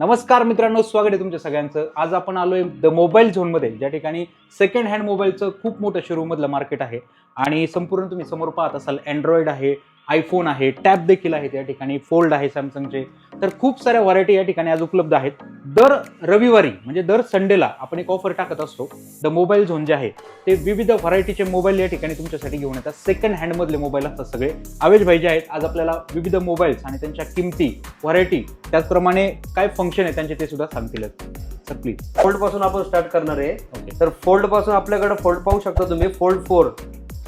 नमस्कार मित्रांनो स्वागत आहे तुमच्या सगळ्यांचं. आज आपण आलोय द मोबाईल झोनमध्ये ज्या ठिकाणी सेकंड हँड मोबाईलचं खूप मोठं शोरूममधलं मार्केट आहे. आणि संपूर्ण तुम्ही समोर पाहत असाल अँड्रॉइड आहे आयफोन आहे टॅब देखील आहेत या ठिकाणी फोल्ड आहे सॅमसंगचे. तर खूप साऱ्या व्हरायटी या ठिकाणी आज उपलब्ध आहेत. दर रविवारी म्हणजे दर संडेला आपण एक ऑफर टाकत असतो द मोबाईल झोन जे आहे ते विविध व्हरायटीचे मोबाईल या ठिकाणी तुमच्यासाठी घेऊन येतात. सेकंड हँडमधले मोबाईल असतात सगळे. आवेश भाई जे आहेत आज आपल्याला विविध मोबाईल्स आणि त्यांच्या किमती व्हरायटी त्याचप्रमाणे काय फंक्शन आहे त्यांचे ते सुद्धा सांगतीलच सर प्लीज फोल्डपासून आपण स्टार्ट करणार आहे. ओके तर फोल्डपासून आपल्याकडे फोल्ड पाहू शकता तुम्ही. फोल्ड फोर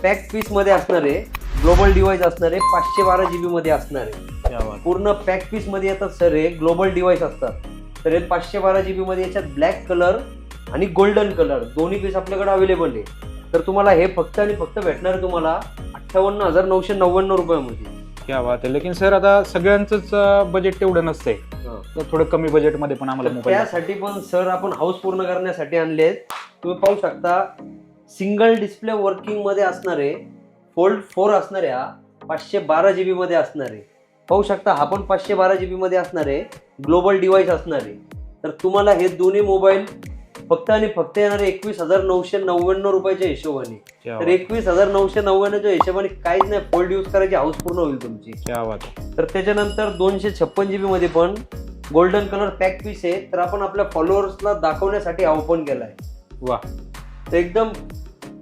पॅक पीसमध्ये असणार आहे. ग्लोबल डिव्हाइस असणार आहे पाचशे बारा जीबी मध्ये असणार. आहे. पूर्ण पॅक पीसमध्ये येतात सर हे ग्लोबल डिव्हाइस असतात. तर हे पाचशे बारा जीबी मध्ये याच्यात ब्लॅक कलर आणि गोल्डन कलर दोन्ही पीस आपल्याकडे अवेलेबल आहे. तर तुम्हाला हे फक्त आणि फक्त भेटणार तुम्हाला अठ्ठावन्न हजार नऊशे नव्याण्णव रुपयामध्ये. क्या बात आहे. लेकिन सर आता सगळ्यांचंच बजेट तेवढं नसतंय. तर थोडं कमी बजेटमध्ये पण आम्हाला मोबाईल त्यासाठी पण सर आपण हाऊस पूर्ण करण्यासाठी आणले आहेत तुम्ही पाहू शकता सिंगल डिस्प्ले वर्किंगमध्ये असणारे फोल्ड फोर असणारे हा पाचशे बारा जीबी मध्ये असणारे. पाहू शकता हा पण पाचशे बारा जीबी मध्ये असणारे ग्लोबल डिव्हाइस असणारे. तर तुम्हाला हे दोन्ही मोबाईल फक्त आणि फक्त येणारे एकवीस हजार नऊशे नव्याण्णव रुपयाच्या हिशोबाने. तर एकवीस हजार नऊशे नव्याण्णवच्या हिशोबाने काहीच नाही फोल्ड यूज करायची हाऊस पूर्ण होईल तुमची. तर त्याच्यानंतर दोनशे छप्पन जीबी मध्ये पण गोल्डन कलर पॅक पीस आहे. तर आपण आपल्या फॉलोअर्सला दाखवण्यासाठी हा ओपन केलाय. वा तर एकदम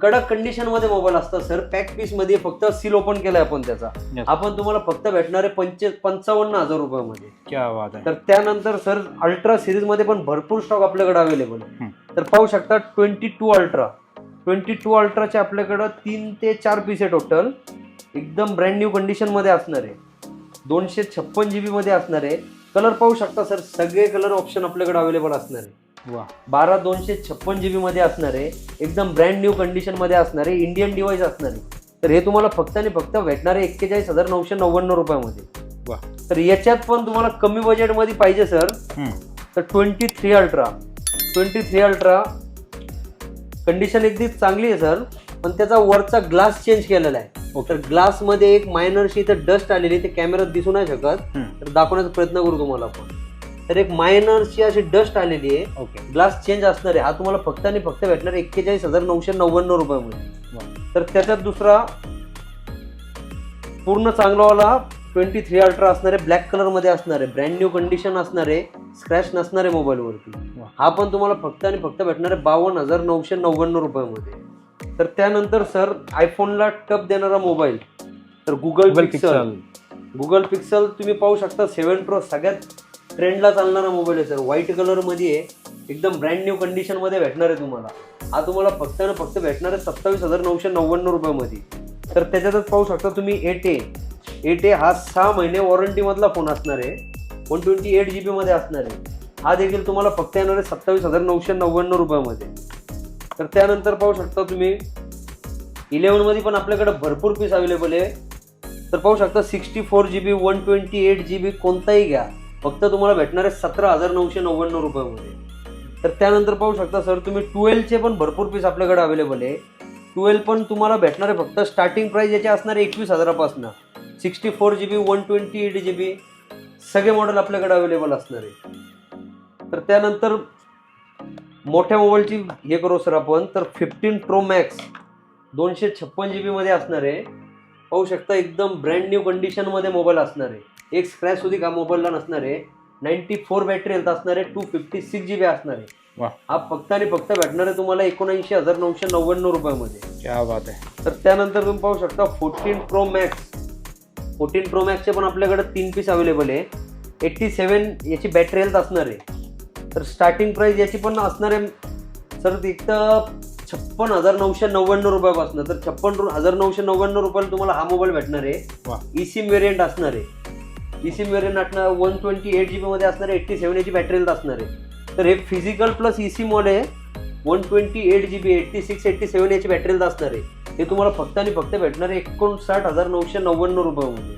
कडक कंडिशनमध्ये मोबाईल असतात सर पॅक पीसमध्ये फक्त सील ओपन केलाय आपण त्याचा. आपण तुम्हाला फक्त भेटणार आहे पंचे पंचावन्न हजार रुपयामध्ये. क्या बात आहे. तर त्यानंतर सर अल्ट्रा सिरीजमध्ये पण भरपूर स्टॉक आपल्याकडे अवेलेबल आहे. तर पाहू शकता twenty two ultra twenty two अल्ट्राचे आपल्याकडं तीन ते चार पीस आहे टोटल एकदम ब्रँड न्यू कंडिशनमध्ये असणार आहे. दोनशे छप्पन जीबी मध्ये असणार आहे. कलर पाहू शकता सर सगळे कलर ऑप्शन आपल्याकडे अवेलेबल असणार आहे. वा बारा दोनशे छप्पन जीबी मध्ये असणार आहे एकदम ब्रँड न्यू कंडिशनमध्ये असणार आहे इंडियन डिव्हाइस असणार. आहे तर हे तुम्हाला फक्त आणि फक्त भेटणार आहे एक्केचाळीस हजार नऊशे नव्याण्णव रुपयामध्ये. वा तर याच्यात पण तुम्हाला कमी बजेटमध्ये पाहिजे सर. तर twenty three ultra twenty three ultra condition अगदी चांगली आहे सर पण त्याचा वरचा ग्लास चेंज केलेला आहे. तर ग्लासमध्ये एक मायनरशी इथं डस्ट आलेली ते कॅमेऱ्यात दिसू नाही शकत. तर दाखवण्याचा प्रयत्न करू तुम्हाला आपण. तर एक मायनरची अशी डस्ट आलेली आहे. ओके ग्लास चेंज असणार आहे. हा तुम्हाला फक्त आणि फक्त भेटणार एक्केचाळीस हजार नऊशे नव्याण्णव रुपयामध्ये. तर त्याच्यात दुसरा पूर्ण चांगलावाला ट्वेंटी थ्री अल्ट्रा असणार आहे. ब्लॅक कलरमध्ये असणार आहे. ब्रँड न्यू कंडिशन असणार आहे. स्क्रॅच नसणार आहे मोबाईलवरती. हा पण तुम्हाला फक्त आणि फक्त भेटणार आहे बावन्न हजार नऊशे नव्याण्णव रुपयामध्ये. तर त्यानंतर सर आयफोनला टप देणारा मोबाईल तर गुगल पिक्सल गुगल पिक्सल तुम्ही पाहू शकता. सेवन प्रो सगळ्यात ट्रेंडला चालणारा मोबाईल आहे सर व्हाईट कलरमध्ये आहे एकदम ब्रँड न्यू कंडिशनमध्ये भेटणार आहे तुम्हाला. हा तुम्हाला फक्त ना फक्त भेटणार आहे सत्तावीस हजार नऊशे नव्याण्णव रुपयामध्ये. तर त्याच्यातच पाहू शकता तुम्ही एट ए एट ए हा सहा महिने वॉरंटीमधला फोन असणार आहे. वन ट्वेंटी एट जी बीमध्ये असणार आहे. हा देखील तुम्हाला फक्त येणार आहे सत्तावीस हजार नऊशे नव्याण्णव रुपयामध्ये. तर त्यानंतर पाहू शकता तुम्ही इलेवनमध्ये पण आपल्याकडे भरपूर पीस अवेलेबल आहे. तर पाहू शकता sixty four G B one twenty eight G B कोणताही घ्या. फक्त तुम्हाला भेटणार आहे सतरा हजार नऊशे नव्याण्णव रुपयामध्ये. तर त्यानंतर पाहू शकता सर तुम्ही ट्वेल्वचे पण भरपूर पीस आपल्याकडे अवेलेबल आहे. ट्वेल्व पण तुम्हाला भेटणार आहे फक्त स्टार्टिंग प्राईस याची असणार आहे एकवीस हजारापासून. Sixty four G B one twenty eight G B सगळे मॉडेल आपल्याकडे अवेलेबल असणार आहे. तर त्यानंतर मोठ्या मोबाईलची हे करू सर आपण. तर फिफ्टीन प्रो मॅक्स दोनशे छप्पन जी बीमध्ये असणार आहे. पाहू शकता एकदम ब्रँड न्यू कंडिशनमध्ये मोबाईल असणार. आहे एक स्क्रॅच सुद्धा का मोबाईलला नसणार. आहे नाईन्टी फोर बॅटरी हेल्थ असणार आहे two fifty six G B असणार. आहे. हा फक्त आणि फक्त भेटणार आहे तुम्हाला एकोणऐंशी हजार नऊशे नव्याण्णव रुपयामध्ये. क्या बात आहे. तर त्यानंतर तुम्ही पाहू शकता fourteen pro max fourteen pro मॅक्सचे पण आपल्याकडे तीन पीस अवेलेबल आहे. एट्टी सेवन याची बॅटरी हेल्थ असणार. आहे तर स्टार्टिंग प्राइस याची पण असणार आहे सर एक तर छप्पन हजार नऊशे नव्याण्णव रुपयापासून तर छप्पन हजार नऊशे नव्याण्णव रुपयाला तुम्हाला हा मोबाईल भेटणार. आहे. ई सिम व्हेरियंट असणार आहे. ई सिम व्हेरियंट असणार वन ट्वेंटी एट जी बीमध्ये असणार आहे एट्टी सेवन याची बॅटरी असणार आहे. तर हे physical plus e सिममध्ये one twenty eight G B eighty six eighty seven याची बॅटरी असणार आहे. हे तुम्हाला फक्त आणि फक्त भेटणार आहे एकोणसाठ हजार नऊशे नव्याण्णव रुपयामध्ये.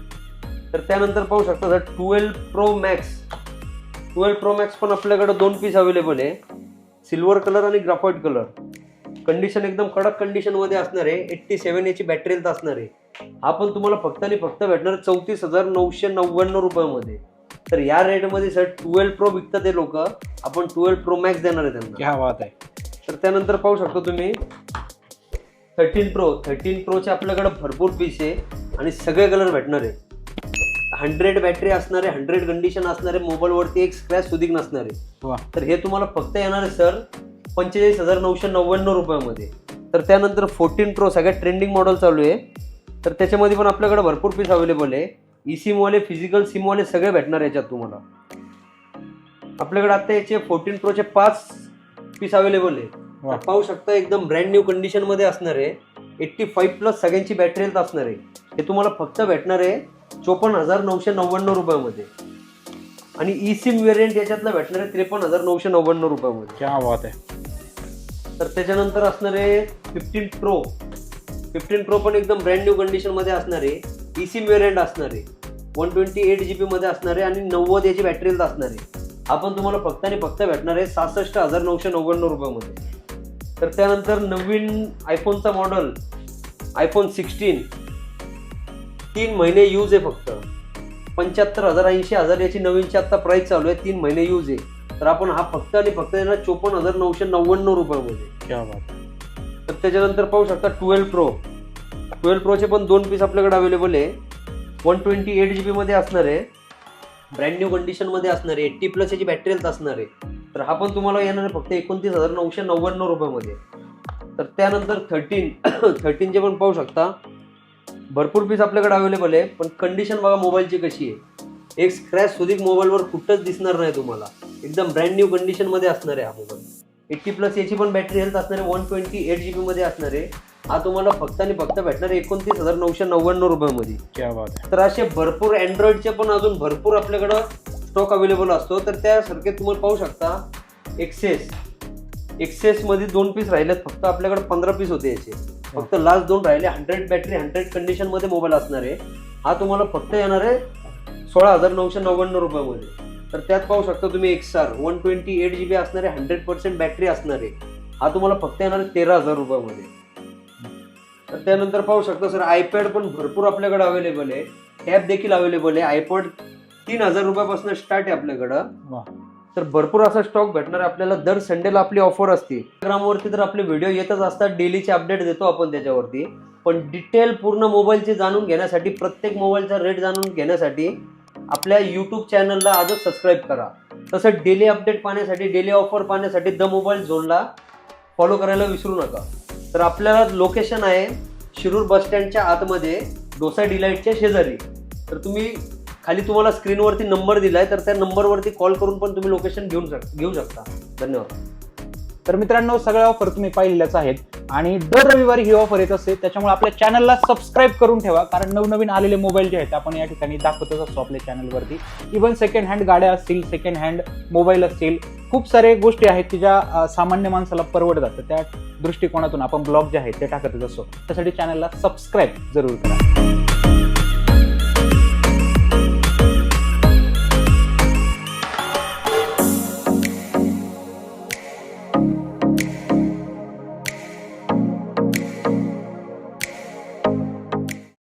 तर त्यानंतर पाहू शकता sir twelve pro max twelve pro max पण आपल्याकडे दोन पीस अवेलेबल आहे. सिल्वर कलर आणि ग्राफाईट कलर कंडिशन एकदम कडक कंडिशनमध्ये असणार आहे. एट्टी सेवन याची बॅटरी हेल्थ असणार आहे. हा पण तुम्हाला फक्त आणि फक्त भेटणार चौतीस हजार नऊशे नव्याण्णव रुपयामध्ये. तर या रेटमध्ये सर ट्वेल्व प्रो विकतात ते लोक. आपण ट्वेल्व प्रो मॅक्स देणार आहे त्यांना. क्या बात आहे. तर त्यानंतर पाहू शकतो तुम्ही थर्टीन प्रो थर्टीन प्रोचे आपल्याकडे भरपूर पीस आहे आणि सगळे कलर भेटणार आहे. हंड्रेड बॅटरी असणारे हंड्रेड कंडिशन असणारे मोबाईलवरती एक स्क्रॅच सुधीक नसणारे तर हे तुम्हाला फक्त येणार आहे सर पंचेचाळीस हजार नऊशे नव्याण्णव रुपयामध्ये. तर त्यानंतर फोर्टीन प्रो सगळ्यात ट्रेंडिंग मॉडेल चालू आहे. तर त्याच्यामध्ये पण आपल्याकडे भरपूर पीस अवेलेबल आहे. ई सिमवाले फिजिकल सिमवाले सगळे भेटणार याच्यात तुम्हाला. आपल्याकडे आता याचे फोर्टीन प्रोचे पाच पीस अवेलेबल आहे. पाहू शकता एकदम ब्रँड न्यू कंडिशनमध्ये असणार आहे. एट्टी फाईव्ह प्लस सगळ्यांची बॅटरी हेल्थ असणार आहे. हे तुम्हाला फक्त भेटणार आहे चोपन्न हजार नऊशे नव्याण्णव रुपयामध्ये. आणि ई सिम व्हेरियंट याच्यातलं भेटणार आहे त्रेपन्न हजार नऊशे नव्याण्णव रुपयामध्ये. क्या बात आहे. तर त्याच्यानंतर असणार आहे फिफ्टीन प्रो फिफ्टीन प्रो पण एकदम ब्रँड न्यू कंडिशनमध्ये असणारे असणार आहे ई सिम वेरियंट असणार आहे वन ट्वेंटी एट जी बीमध्ये असणार आहे आणि नव्वद याची बॅटरी हेल्थ असणार. आहे आपण तुम्हाला फक्त आणि फक्त भेटणार आहे सहासष्ट हजार नऊशे नव्याण्णव रुपयामध्ये. तर त्यानंतर नवीन आयफोनचा मॉडेल आयफोन सिक्स्टीन तीन महिने यूज आहे फक्त. पंच्याहत्तर हजार ऐंशी हजार याची नवीनची आता प्राईस चालू आहे तीन महिने यूज आहे. तर आपण हा फक्त आणि फक्त येणार चोपन्न हजार नऊशे नव्याण्णव रुपयामध्ये. क्या बात आहे. तर त्याच्यानंतर पाहू शकता ट्वेल्व प्रो. ट्वेल्व प्रोचे पण दोन पीस आपल्याकडे अवेलेबल आहे. वन ट्वेंटी एट जी बीमध्ये असणार आहे. ब्रँड न्यू कंडिशनमध्ये असणार आहे. एट्टी प्लस याची बॅटरी हेल्थ असणार आहे. तर हा पण तुम्हाला येणार आहे फक्त एकोणतीस हजार नऊशे नव्याण्णव रुपयामध्ये. तर त्यानंतर थर्टीन थर्टीनचे पण पाहू शकता. भरपूर पीस आपल्याकडे अवेलेबल आहे. पण कंडिशन बघा मोबाईलची कशी आहे. एक स्क्रॅच सुधीक मोबाईलवर कुठंच दिसणार नाही तुम्हाला. एकदम ब्रँड न्यू कंडिशनमध्ये असणार आहे हा मोबाईल. एट्टी प्लस याची पण बॅटरी हेल्थ असणार आहे वन ट्वेंटी एट जी मध्ये असणार आहे. हा तुम्हाला फक्त आणि फक्त भेटणार आहे एकोणतीस हजार नऊशे नव्याण्णव रुपयामध्ये. क्या बात आहे. तर असे भरपूर अँड्रॉइडचे पण अजून भरपूर आपल्याकडं स्टॉक अवेलेबल असतो. तर त्यासारखे तुम्हाला पाहू शकता एक्सेस एक्सेस मध्ये दोन पीस राहिलेत फक्त आपल्याकडे पंधरा पीस होते याचे. फक्त लास्ट दोन राहिले हंड्रेड बॅटरी हंड्रेड कंडिशनमध्ये मोबाईल असणार आहे. हा तुम्हाला फक्त येणार आहे सोळा हजार नऊशे नव्याण्णव रुपयामध्ये. तर त्यात पाहू शकता तुम्ही X R one twenty eight G B असणार हंड्रेड पर्सेंट बॅटरी असणार. हा तुम्हाला फक्त येणार आहे तेरा हजार रुपयामध्ये. तर त्यानंतर पाहू शकता सर आयपॅड पण भरपूर आपल्याकडे अवेलेबल आहे. टॅब देखील अवेलेबल आहे. आयपॉड तीन हजार रुपयापासून स्टार्ट आहे आपल्याकडं. तर भरपूर असा स्टॉक भेटणार आहे आपल्याला. दर संडेला आपली ऑफर असते. इंस्टाग्रामवरती तर आपले व्हिडिओ येतच असतात. डेलीचे अपडेट देतो आपण त्याच्यावरती. पण डिटेल पूर्ण मोबाईलचे जाणून घेण्यासाठी प्रत्येक मोबाईलचा रेट जाणून घेण्यासाठी आपल्या यूट्यूब चॅनलला आजच सबस्क्राईब करा. तसं डेली अपडेट पाहण्यासाठी डेली ऑफर पाहण्यासाठी द मोबाईल झोनला फॉलो करायला विसरू नका. तर आपल्याला लोकेशन आहे शिरूर बस स्टँडच्या आतमध्ये डोसा डिलाईटच्या शेजारी. तर तुम्ही खाली तुम्हाला स्क्रीनवरती नंबर दिलाय तर त्या नंबरवरती कॉल करून पण तुम्ही लोकेशन घेऊन शक घेऊ शकता. धन्यवाद. तर मित्रांनो सगळ्या ऑफर तुम्ही पाहिलेल्याच आहेत. आणि दर रविवारी ही ऑफर येत असते. त्याच्यामुळे आपल्या चॅनलला सबस्क्राईब करून ठेवा. कारण नवनवीन आलेले मोबाईल जे आहेत आपण या ठिकाणी दाखवतच असतो आपल्या चॅनलवरती इवन सेकंड हँड गाड्या असतील सेकंड हँड मोबाईल असतील खूप सारे गोष्टी आहेत की ज्या सामान्य माणसाला परवडतात. तर त्या दृष्टिकोनातून आपण ब्लॉग जे आहेत ते टाकतच असतो. त्यासाठी चॅनलला सबस्क्राईब जरूर करा.